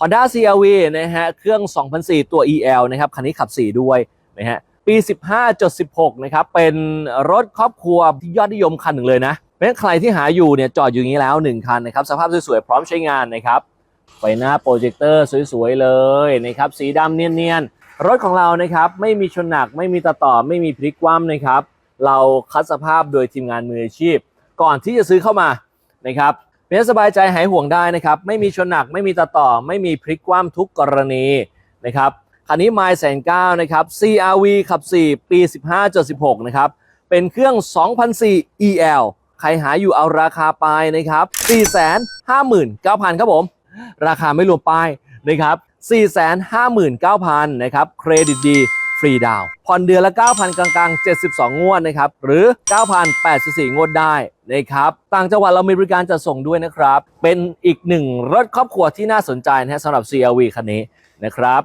Honda CRV นะฮะเครื่อง 2004 ตัว EL นะครับคันนี้ขับ 4 ด้วยนะฮะปี 15.16 นะครับ เป็นรถครอบครัวที่ยอดนิยมคันหนึ่งเลยนะเพราะฉะนั้นใครที่หาอยู่เนี่ยจอดอยู่อย่างนี้แล้ว 1 คันนะครับ สภาพสวยๆ พร้อมใช้งานนะครับไฟหน้าโปรเจคเตอร์สวยๆ เลยนะครับ สีดำเนียนๆ รถของเรานะครับ ไม่มีชนหนักไม่มีตะต่อไม่มีพลิกคว่ำนะครับ เราคัดสภาพโดยทีมงานมืออาชีพ ก่อนที่จะซื้อเข้ามานะครับ เพื่อสบายใจหายห่วงได้นะครับไม่มีชนหนักไม่มีตะต่อ ไม่มีพลิกคว่ำทุกกรณีนะครับคันนี้ไมล์แสนเก้านะครับ CRV ขับ 4 ปี 15.16 นะครับ เป็นเครื่อง 2004 EL ใครหาอยู่เอาราคาปลายนะครับ 459,000 ครับผม ราคาไม่รวมป้ายนะครับ 459,000 นะครับ เครดิตดี ฟรีดาวผ่อนเดือนละ 9,000 กลางๆ 72 งวดนะครับ หรือ 9,084 งวดได้นะครับ ต่างจังหวัดเรามีบริการจัดส่งด้วยนะครับ เป็นอีกหนึ่งรถครอบครัวที่น่าสนใจนะฮะสำหรับ CRV คันนี้นะครับ